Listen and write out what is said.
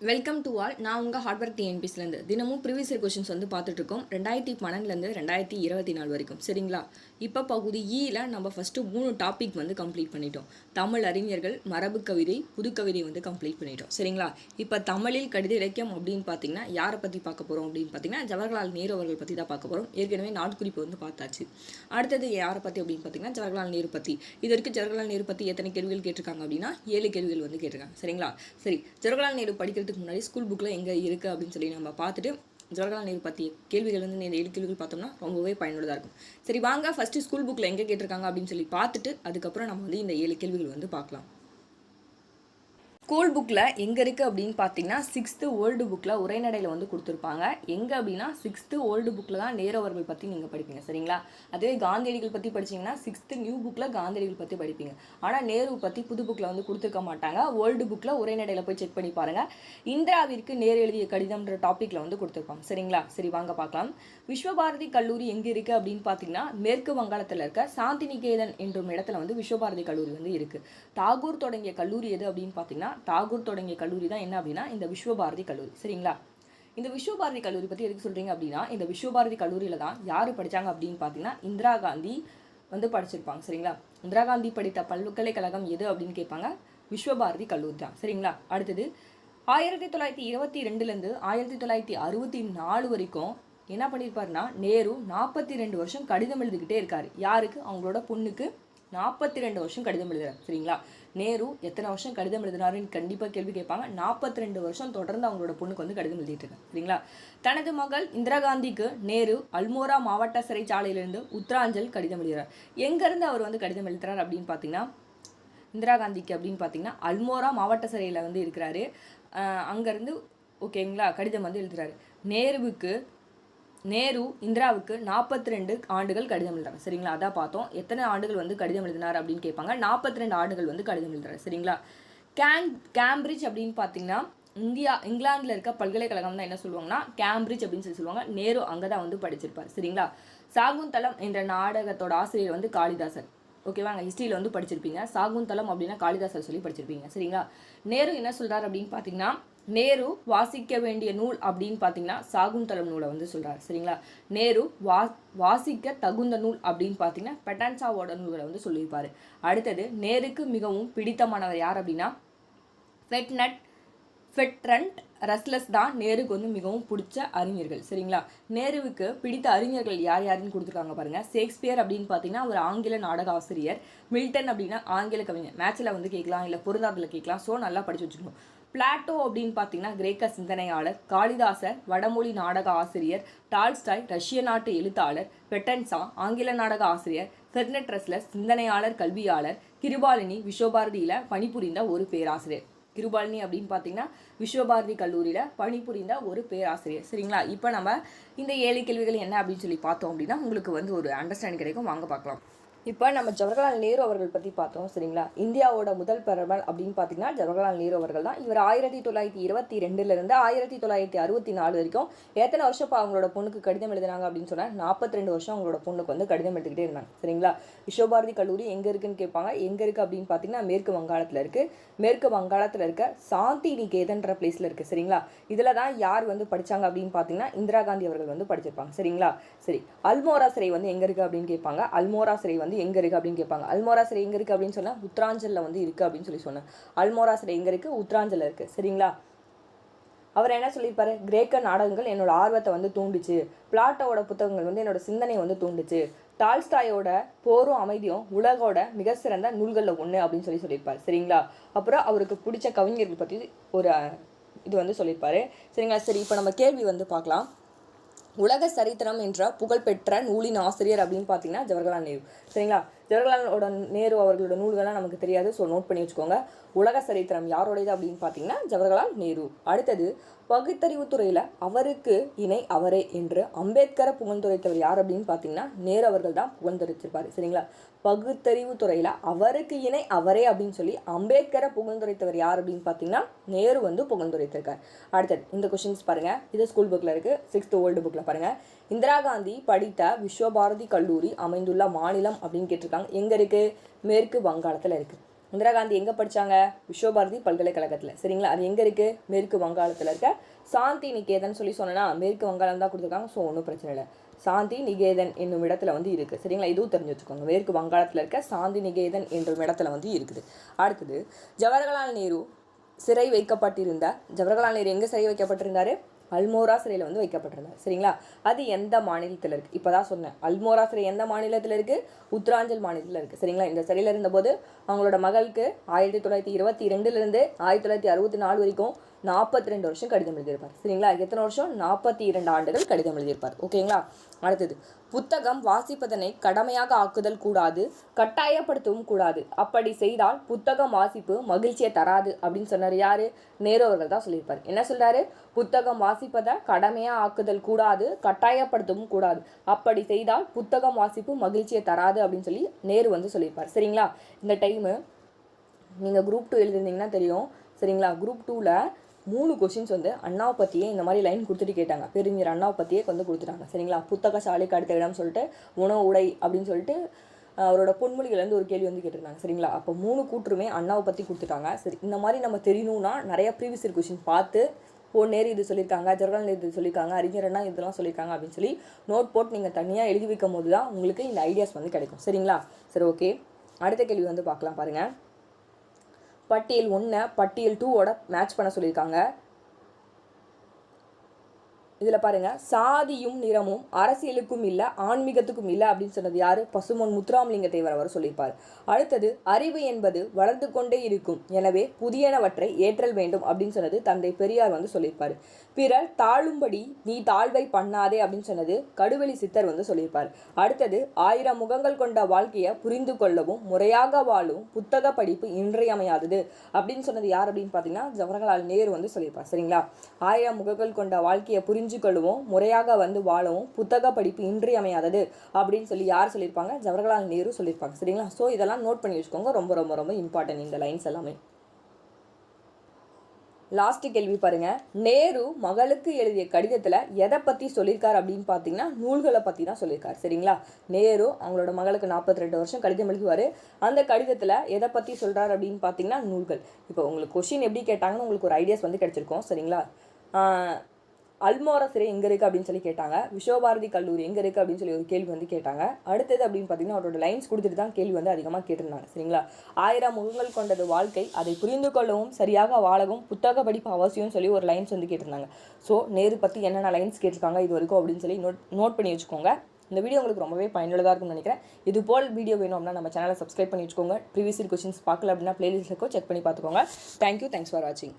Welcome to all நான் உங்கள் hard work டிஎன்பிஸ்லேருந்து தினமும் ப்ரீவியஸ் இயர் கொஷின்ஸ் வந்து பார்த்துட்டு இருக்கோம். ரெண்டாயிரத்தி பன்னெண்டுலேருந்து ரெண்டாயிரத்தி இருபத்தி நாலு வரைக்கும். சரிங்களா? இப்போ பகுதி e ஈயில் நம்ம ஃபஸ்ட்டு மூணு டாபிக் வந்து கம்ப்ளீட் பண்ணிட்டோம். தமிழ் அறிஞர்கள் மரபு கவிதை புதுக்கவிதை வந்து கம்ப்ளீட் பண்ணிட்டோம். சரிங்களா? இப்போ தமிழில் கடித இலக்கியம் அப்படின்னு பார்த்தீங்கன்னா யாரை பற்றி பார்க்க போகிறோம் அப்படின்னு பார்த்தீங்கன்னா ஜவஹர்லால் நேரு அவர்கள் பற்றி தான் பார்க்க போகிறோம் ஏற்கனவே நாட்குறிப்பு வந்து பார்த்தாச்சு. அடுத்தது யாரை பற்றி அப்படின்னு பார்த்தீங்கன்னா ஜவஹர்லால் நேரு பற்றி இது வரைக்கும் ஜவஹர்லால் நேரு பற்றி எத்தனை கேள்விகள் கேட்டிருக்காங்க அப்படின்னா ஏழு கேள்விகள் வந்து கேட்டிருக்காங்க. சரிங்களா? சரி ஜவஹர்லால் நேரு படிக்கிறதுக்கு முன்னாடி ஸ்கூல் புக்கில் எங்கே இருக்குது அப்படின்னு சொல்லி நம்ம பார்த்துட்டு ஜவஹர்லால் நேரு பற்றிய கேள்விகள் வந்து இந்த ஏழு கேள்விகள் பார்த்தோம்னா ரொம்பவே பயனுள்ளதாக இருக்கும். சரி வாங்க ஃபஸ்ட்டு ஸ்கூல் புக்கில் எங்கே கேட்டிருக்காங்க அப்படின்னு சொல்லி பார்த்துட்டு அதுக்கப்புறம் நம்ம வந்து இந்த ஏழு கேள்விகள் வந்து பார்க்கலாம். ஸ்கூல் புக்கில் எங்கே இருக்குது அப்படின்னு பார்த்தீங்கன்னா சிக்ஸ்த்து ஓல்டு புக்கில் உரைநடையில் வந்து கொடுத்துருப்பாங்க. எங்கே அப்படின்னா சிக்ஸ்த்து ஓல்டு புக்கில் தான் நேரவர்கள் பற்றி நீங்கள் படிப்பீங்க சரிங்களா? அதே காந்தியடிகள் பற்றி படிச்சீங்கன்னா சிக்ஸ்த்து நியூ புக்கில் காந்தியடிகள் பற்றி படிப்பீங்க. ஆனால் நேரு பற்றி புது புக்கில் வந்து கொடுத்துருக்க மாட்டாங்க. ஓல்டு புக்கில் உரைநடையில் போய் செக் பண்ணி பாருங்கள் இந்திராவிற்கு நேர் எழுதிய கடிதம்ன்ற டாப்பிக்கில் வந்து கொடுத்துருப்பாங்க சரிங்களா? சரி வாங்க பார்க்கலாம். விஸ்வபாரதி கல்லூரி எங்கே இருக்குது அப்படின்னு பார்த்தீங்கன்னா மேற்கு வங்காளத்தில் இருக்க சாந்திநிகேதன் என்றும் இடத்துல வந்து விஸ்வபாரதி கல்லூரி வந்து இருக்குது தாகூர் தொடங்கிய கல்லூரி எது அப்படின்னு பார்த்தீங்கன்னா தாகூர் தொடங்கிய கல்லூரி தான் என்ன அப்படின்னா இந்த விஸ்வபாரதி கல்லூரி. சரிங்களா? இந்த விஸ்வபாரதி கல்லூரி பற்றி எதுக்கு சொல்கிறீங்க அப்படின்னா இந்த விஸ்வபாரதி கல்லூரியில் தான் யார் படித்தாங்க அப்படின்னு பார்த்தீங்கன்னா இந்திரா காந்தி வந்து படிச்சிருப்பாங்க. சரிங்களா? இந்திரா காந்தி படித்த பல்கலைக்கழகம் எது அப்படின்னு கேட்பாங்க? விஸ்வபாரதி கல்லூரி தான். சரிங்களா? அடுத்தது ஆயிரத்தி தொள்ளாயிரத்தி இருபத்தி ரெண்டுலேருந்து ஆயிரத்தி தொள்ளாயிரத்தி அறுபத்தி நாலு வரைக்கும் என்ன பண்ணியிருப்பாருன்னா நேரு நாற்பத்தி ரெண்டு வருஷம் கடிதம் எழுதிக்கிட்டே இருக்கார். யாருக்கு? அவங்களோட பொண்ணுக்கு நாற்பத்தி ரெண்டு வருஷம் கடிதம் எழுதுறாரு சரிங்களா? நேரு எத்தனை வருஷம் கடிதம் எழுதினாருன்னு கண்டிப்பாக கேள்வி கேட்பாங்க. நாற்பத்தி ரெண்டு வருஷம் தொடர்ந்து அவங்களோட பொண்ணுக்கு வந்து கடிதம் எழுதிட்டு இருக்காங்க சரிங்களா? தனது மகள் இந்திரா காந்திக்கு நேரு அல்மோரா மாவட்ட சிறைச்சாலையிலிருந்து உத்தராஞ்சல் கடிதம் எழுதுறார். எங்கேருந்து அவர் வந்து கடிதம் எழுதுறார் அப்படின்னு பார்த்தீங்கன்னா இந்திரா காந்திக்கு அப்படின்னு பார்த்தீங்கன்னா அல்மோரா மாவட்ட சிறையில் வந்து இருக்கிறாரு. அங்கேருந்து ஓகேங்களா? கடிதம் வந்து எழுதுறாரு. நேருவுக்கு நேரு இந்திராவுக்கு நாற்பத்தி ரெண்டு ஆண்டுகள் கடிதம் எழுதுறாங்க சரிங்களா? அதான் பார்த்தோம். எத்தனை ஆண்டுகள் வந்து கடிதம் எழுதினார் அப்படின்னு கேட்பாங்க. நாற்பத்தி ரெண்டு ஆண்டுகள் வந்து கடிதம் எழுதுறாரு. சரிங்களா? கேம் கேம்பிரிட்ஜ் அப்படின்னு பார்த்தீங்கன்னா இந்தியா இங்கிலாந்தில் இருக்க பல்கலைக்கழகம் தான் என்ன சொல்லுவாங்கன்னா கேம்பிரிட்ஜ் அப்படின்னு சொல்லி சொல்லுவாங்க. நேரு அங்கே தான் வந்து படிச்சிருப்பார். சரிங்களா? சாகுந்தலம் என்ற நாடகத்தோட ஆசிரியர் வந்து காளிதாசன் ஓகேவாங்க ஹிஸ்ட்ரியில் வந்து படிச்சிருப்பீங்க. சாகுந்தலம் அப்படின்னா காளிதாசர் சொல்லி படிச்சிருப்பீங்க. சரிங்களா? நேரு என்ன சொல்கிறார் அப்படின்னு பார்த்தீங்கன்னா நேரு வாசிக்க வேண்டிய நூல் அப்படின்னு பார்த்தீங்கன்னா சாகுந்தலம் நூலை வந்து சொல்கிறார் சரிங்களா? நேரு வா வாசிக்க தகுந்த நூல் அப்படின்னு பார்த்தீங்கன்னா பெட்டான்சாவோட நூல்களை வந்து சொல்லியிருப்பார். அடுத்தது நேருக்கு மிகவும் பிடித்தமானவர் யார் அப்படின்னா ஃபெட்னட் ஃபெட்ரண்ட் ரஸ்லஸ் தான் நேருக்கு வந்து மிகவும் பிடிச்ச அறிஞர்கள். சரிங்களா? நேருவுக்கு பிடித்த அறிஞர்கள் யார் யாருன்னு கொடுத்துருக்காங்க பாருங்கள் ஷேக்ஸ்பியர் அப்படின்னு பார்த்தீங்கன்னா ஒரு ஆங்கில நாடக ஆசிரியர் மில்டன் அப்படின்னா ஆங்கில கவிஞர். மேட்ச்சில் வந்து கேட்கலாம் இல்லை பொருந்தாதில் கேட்கலாம். ஸோ நல்லா படித்து வச்சுக்கணும். பிளாட்டோ அப்படின்னு பார்த்தீங்கன்னா கிரேக்க சிந்தனையாளர் காளிதாசர் வடமொழி நாடக ஆசிரியர் டால்ஸ்டாய் ரஷ்ய நாட்டு எழுத்தாளர் பெட்டன்சா ஆங்கில நாடக ஆசிரியர் ஃபெர்னட் சிந்தனையாளர் கல்வியாளர் கிருபாலினி விஸ்வபாரதியில் பணிபுரிந்த ஒரு பேராசிரியர். கிருபாலினி அப்படின்னு பார்த்தீங்கன்னா விஸ்வபாரதி கல்லூரியில் பணிபுரிந்த ஒரு பேராசிரியர். சரிங்களா? இப்போ நம்ம இந்த ஏழு கேள்விகள் என்ன அப்படின்னு சொல்லி பார்த்தோம் அப்படின்னா உங்களுக்கு வந்து ஒரு அண்டர்ஸ்டாண்டிங் கிடைக்கும். வாங்க பார்க்கலாம். இப்போ நம்ம ஜவஹர்லால் நேரு அவர்கள் பற்றி பார்த்தோம் சரிங்களா? இந்தியாவோட முதல் பிரதமர் அப்படின்னு பார்த்தீங்கன்னா ஜவஹர்லால் நேரு அவர்கள் தான். இவர் ஆயிரத்தி தொள்ளாயிரத்தி இருபத்தி ரெண்டுலேருந்து ஆயிரத்தி தொள்ளாயிரத்தி அறுபத்தி நாலு வரைக்கும் எத்தனை வருஷம் இப்போ அவங்களோட பொண்ணுக்கு கடிதம் எழுதினாங்க அப்படின்னு சொன்னால் நாற்பத்தி ரெண்டு வருஷம் அவங்களோட பொண்ணுக்கு வந்து கடிதம் எழுதிக்கிட்டே இருந்தாங்க சரிங்களா? விஸ்வபாரதி கல்லூரி எங்கே இருக்குன்னு கேட்பாங்க எங்கே இருக்குது அப்படின்னு பார்த்தீங்கன்னா மேற்கு வங்காளத்தில் இருக்குது மேற்கு வங்காளத்தில் இருக்க சாந்தி நிகேதன்ற பிளேஸில் இருக்குது சரிங்களா? இதில் தான் யார் வந்து படித்தாங்க அப்படின்னு பார்த்தீங்கன்னா இந்திரா காந்தி அவர்கள் வந்து படிச்சிருப்பாங்க சரிங்களா? சரி அல்மோரா சிறை வந்து எங்கே இருக்குது அப்படின்னு கேட்பாங்க அல்மோரா சிறை வந்து எங்கே இருக்குது அப்படின்னு கேட்பாங்க. அல்மோரா எங்கே இருக்குது அப்படின்னு சொன்னால் உத்தராஞ்சலில் வந்து இருக்குது அப்படின்னு சொல்லி சொன்னேன் அல்மோரா எங்கே இருக்குது உத்தராஞ்சலில் இருக்குது சரிங்களா? அவர் என்ன சொல்லியிருப்பாரு? கிரேக்க நாடகங்கள் என்னோட ஆர்வத்தை வந்து தூண்டுச்சு. பிளாட்டோட புத்தகங்கள் வந்து என்னோட சிந்தனையை வந்து தூண்டுச்சு. டால்ஸ்டாயோட போரும் அமைதியும் உலகோட மிக சிறந்த நூல்களில் ஒன்று அப்படின்னு சொல்லி சொல்லியிருப்பார். சரிங்களா? அப்புறம் அவருக்கு பிடிச்ச கவிஞர்கள் பற்றி ஒரு இது வந்து சொல்லியிருப்பாரு. சரிங்களா? சரி இப்போ நம்ம கேள்வி வந்து பார்க்கலாம். உலக சரித்திரம் என்ற புகழ்பெற்ற நூலின் ஆசிரியர் அப்படின்னு பார்த்தீங்கன்னா ஜவஹர்லால் நேரு. சரிங்களா? ஜவஹர்லாலோட நேரு அவர்களோட நூல்கள்லாம் நமக்கு தெரியாது. ஸோ நோட் பண்ணி வச்சுக்கோங்க. உலக சரித்திரம் யாரோடையது அப்படின்னு பார்த்தீங்கன்னா ஜவஹர்லால் நேரு. அடுத்தது பகுத்தறிவு துறையில் அவருக்கு இணை அவரே என்று அம்பேத்கரை புகழ்ந்துரைத்தவர் யார் அப்படின்னு பார்த்தீங்கன்னா நேரு அவர்கள் தான் புகழ்ந்துரைச்சிருப்பார் சரிங்களா? பகுத்தறிவு துறையில் அவருக்கு இணை அவரே அப்படின்னு சொல்லி அம்பேத்கரை புகழ்ந்துரைத்தவர் யார் அப்படின்னு பார்த்தீங்கன்னா நேரு வந்து புகழ்ந்துரைத்திருக்கார் அடுத்தது இந்த கொஷின்ஸ் பாருங்கள் இது ஸ்கூல் புக்கில் இருக்குது சிக்ஸ்த் ஓல்டு புக்கில் பாருங்கள் இந்திரா காந்தி படித்த விஸ்வபாரதி கல்லூரி அமைந்துள்ள மாநிலம் அப்படின்னு கேட்டிருக்காங்க. எங்கே இருக்குது மேற்கு வங்காளத்தில் இருக்குது இந்திரா காந்தி எங்கே படிச்சாங்க? விஸ்வபாரதி பல்கலைக்கழகத்தில். சரிங்களா? அது எங்கே இருக்குது மேற்கு வங்காளத்தில் இருக்க சாந்தி நிகேதன் சொல்லி சொன்னேன்னா மேற்கு வங்காளம் தான் கொடுத்துருக்காங்க. ஸோ ஒன்றும் பிரச்சனை இல்லை. சாந்தி நிகேதன் என்னும் இடத்துல வந்து இருக்குது சரிங்களா? இதுவும் தெரிஞ்சு வச்சுக்கோங்க. மேற்கு வங்காளத்தில் இருக்க சாந்தி நிகேதன் என்னும் இடத்துல வந்து இருக்குது. அடுத்தது ஜவஹர்லால் நேரு சிறை வைக்கப்பட்டிருந்த ஜவஹர்லால் நேரு எங்கே சிறை வைக்கப்பட்டிருந்தாரு? அல்மோரா சிறையில் வந்து வைக்கப்பட்டிருந்தார். சரிங்களா? அது எந்த மாநிலத்தில் இருக்குது இப்போ தான் சொன்னேன். அல்மோரா சிறை எந்த மாநிலத்தில் இருக்குது உத்தராஞ்சல் மாநிலத்தில் இருக்குது சரிங்களா? இந்த சிறையில் இருந்தபோது அவங்களோட மகளுக்கு ஆயிரத்தி தொள்ளாயிரத்தி இருபத்தி ரெண்டுலேருந்து ஆயிரத்தி தொள்ளாயிரத்தி அறுபத்தி நாலு வரைக்கும் நாற்பத்தி ரெண்டு வருஷம் கடிதம் எழுதியிருப்பார். சரிங்களா? எத்தனை வருஷம்? நாற்பத்தி இரண்டு ஆண்டுகள் கடிதம் எழுதியிருப்பார். ஓகேங்களா? அடுத்தது புத்தகம் வாசிப்பதனை கடமையாக ஆக்குதல் கூடாது கட்டாயப்படுத்தவும் கூடாது. அப்படி செய்தால் புத்தகம் வாசிப்பு மகிழ்ச்சியை தராது அப்படின்னு சொன்னார் யாரு? நேரு அவர்கள் தான் சொல்லியிருப்பார். என்ன சொல்றாரு? புத்தகம் வாசிப்பதை கடமையாக ஆக்குதல் கூடாது கட்டாயப்படுத்தவும் கூடாது. அப்படி செய்தால் புத்தகம் வாசிப்பு மகிழ்ச்சியை தராது அப்படின்னு சொல்லி நேரு வந்து சொல்லியிருப்பார். சரிங்களா? இந்த டைமு நீங்கள் குரூப் டூ எழுதியிருந்தீங்கன்னா தெரியும். சரிங்களா? குரூப் டூவில் மூணு கொஷின்ஸ் வந்து அண்ணாவை பற்றியே இந்த மாதிரி லைன் கொடுத்துட்டு கேட்டாங்க. பெருஞர் அண்ணாவை பற்றியே வந்து கொடுத்துட்டாங்க. சரிங்களா? புத்தக சாலைக்கு அடுத்த இடம் சொல்லிட்டு உணவு உடை அப்படின்னு சொல்லிட்டு அவரோட பொன்மொழிகள்லேருந்து ஒரு கேள்வி வந்து கேட்டிருந்தாங்க. சரிங்களா? அப்போ மூணு கூற்றுமே அண்ணாவை பற்றி கொடுத்துட்டாங்க. சரி இந்த மாதிரி நம்ம தெரியணும்னா நிறைய ப்ரீவியஸ் இயர் கொஷின் பார்த்து ஓ நேரு இது சொல்லியிருக்காங்க ஜவஹர்லால் நேரு இது சொல்லியிருக்காங்க அறிஞர் அண்ணா இதெல்லாம் சொல்லியிருக்காங்க அப்படின்னு சொல்லி நோட் போட்டு நீங்கள் தனியாக எழுதி வைக்கும் போது தான் உங்களுக்கு இந்த ஐடியாஸ் வந்து கிடைக்கும். சரிங்களா? சரி ஓகே அடுத்த கேள்வி வந்து பார்க்கலாம் பாருங்கள் பட்டியல் ஒன்றை பட்டியல் டூவோட மேட்ச் பண்ண சொல்லியிருக்காங்க. இதில் பாருங்க சாதியும் நிறமும் அரசியலுக்கும் இல்லை ஆன்மீகத்துக்கும் இல்லை அப்படின்னு சொன்னது யாரு? பசுமன் முத்துராமலிங்க தேவர் அவர் சொல்லியிருப்பார். அடுத்தது அறிவு என்பது வளர்ந்து கொண்டே இருக்கும். எனவே புதியனவற்றை ஏற்றல் வேண்டும் அப்படின்னு சொன்னது தந்தை பெரியார் வந்து சொல்லியிருப்பார். பிறர் தாழும்படி நீ தாழ்வை பண்ணாதே அப்படின்னு சொன்னது கடுவெளி சித்தர் வந்து சொல்லியிருப்பார். அடுத்தது ஆயிரம் முகங்கள் கொண்ட வாழ்க்கையை புரிந்து கொள்ளவும் முறையாக வாழும் புத்தக படிப்பு இன்றியமையாதது அப்படின்னு சொன்னது யார் அப்படின்னு பார்த்தீங்கன்னா ஜவஹர்லால் நேரு வந்து சொல்லியிருப்பார். சரிங்களா? ஆயிரம் முகங்கள் கொண்ட வாழ்க்கையை புரிஞ்சு கொள்ளவும் முறையாக வந்து வாழவும் புத்தக படிப்பு இன்றியமையாதது அப்படின்னு சொல்லி யார் சொல்லியிருப்பாங்க? ஜவஹர்லால் நேரு சொல்லியிருப்பாங்க. சரிங்களா? ஸோ இதெல்லாம் நோட் பண்ணி வச்சுக்கோங்க. ரொம்ப ரொம்ப ரொம்ப இம்பார்ட்டன்ட் இந்த லைன்ஸ் எல்லாமே. லாஸ்ட் கேள்வி பாருங்க. நேரு மகளுக்கு எழுதிய கடிதத்தில் எதை பற்றி சொல்லியிருக்காரு அப்படின்னு பார்த்தீங்கன்னா நூல்களை பற்றி தான் சொல்லியிருக்காரு. சரிங்களா? நேரு அவங்களோட மகளுக்கு நாற்பத்தி ரெண்டு வருஷம் கடிதம் எழுதுவார். அந்த கடிதத்தில் எதை பற்றி சொல்கிறாரு அப்படின்னு பார்த்தீங்கன்னா நூல்கள். இப்போ உங்களுக்கு கொஷின் எப்படி கேட்டாங்கன்னு உங்களுக்கு ஒரு ஐடியாஸ் வந்து கிடச்சிருக்கோம். சரிங்களா? அல்மோரா சிறை எங்கே இருக்குது அப்படின்னு சொல்லி கேட்டாங்க. விஸ்வபாரதி கல்லூரி எங்கே இருக்குது அப்படின்னு சொல்லி ஒரு கேள்வி வந்து கேட்டாங்க. அடுத்தது அப்படின்னு பார்த்தீங்கன்னா அவரோட லைன்ஸ் கொடுத்துட்டு தான் கேள்வி வந்து அதிகமாக கேட்டிருந்தாங்க. சரிங்களா? ஆயிரம் முகங்கள் கொண்டது வாழ்க்கை அதை புரிந்து கொள்ளவும் சரியாக வாழவும் புத்தக படிப்பு அவசியம்னு சொல்லி ஒரு லைன்ஸ் வந்து கேட்டிருந்தாங்க. ஸோ நேரு பற்றி என்னென்ன லைன்ஸ் கேட்டிருக்காங்க இது வரைக்கும் அப்படின்னு சொல்லி நோட் நோட் பண்ணி வச்சுக்கோங்க. இந்த வீடியோ உங்களுக்கு ரொம்பவே பயனுள்ளதாக இருக்கும்னு நினைக்கிறேன். இது போல் வீடியோ வேணும் அப்படின்னா நம்ம சேனலை சப்ஸ்கிரைப் பண்ணி வச்சுக்கோங்க. ப்ரீவியஸ் கொஸ்டின்ஸ் பார்க்கல அப்படின்னா பிளேலிஸ்ட் இருக்கோ செக் பண்ணி பார்த்துக்கோங்க. தேங்க்யூ தேங்க்ஸ் ஃபார் வாட்சிங்